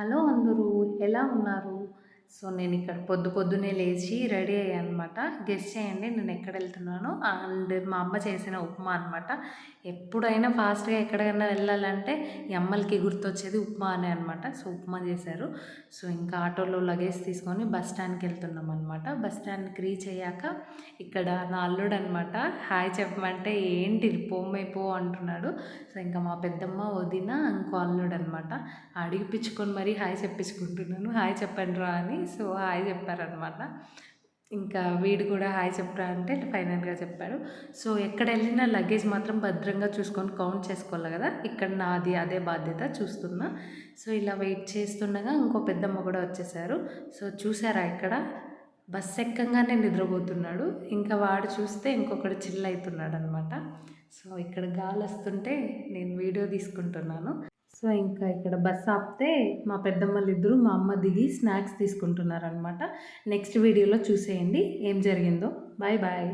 Hello అందరూ ఎలా ఉన్నారు? సో నేను ఇక్కడ పొద్దు పొద్దునే లేచి రెడీ అయ్యాను అనమాట గెస్ట్ చేయండి నేను ఎక్కడ వెళ్తున్నాను అండ్ మా అమ్మ చేసిన ఉప్మా అనమాట. ఎప్పుడైనా ఫాస్ట్గా ఎక్కడికైనా వెళ్ళాలంటే ఈ అమ్మలకి గుర్తొచ్చేది ఉప్మా అనే అనమాట. సో ఉప్మా చేశారు. సో ఇంకా ఆటోలో లగేజ్ తీసుకొని బస్ స్టాండ్కి వెళ్తున్నాం అనమాట బస్ స్టాండ్కి రీచ్ అయ్యాక ఇక్కడ నా అల్లుడు అనమాట. హాయ్ చెప్పమంటే ఏంటి పోమైపో అంటున్నాడు. సో ఇంకా మా పెద్దమ్మ వదిన ఇంకో అల్లుడు అనమాట. అడిగిపించుకొని మరీ హాయ్ చెప్పించుకుంటున్నాను. హాయ్ చెప్పండి రా అని సో హాయ్ చెప్పారనమాట ఇంకా వీడు కూడా హాయ్ చెప్పరా అంటే ఫైనల్గా చెప్పాడు. సో ఎక్కడ వెళ్ళినా లగేజ్ మాత్రం భద్రంగా చూసుకొని కౌంట్ చేసుకోవాలి కదా. ఇక్కడ నాది అదే బాధ్యత చూస్తున్నా. సో ఇలా వెయిట్ చేస్తుండగా ఇంకో పెద్దమ్మ కూడా వచ్చేసారు. సో చూసారా ఇక్కడ? బస్ ఎక్కంగానే నిద్రపోతున్నాడు. ఇంకా వాడు చూస్తే ఇంకొకడు చిల్ అవుతున్నాడు అనమాట సో ఇక్కడ గాలి వస్తుంటే నేను వీడియో తీసుకుంటున్నాను. సో ఇంకా ఇక్కడ బస్ ఆపితే మా పెద్దమ్మలు ఇద్దరు మా అమ్మ దిగి స్నాక్స్ తీసుకుంటున్నారనమాట నెక్స్ట్ వీడియోలో చూసేయండి. ఏం జరిగిందో. Bye bye.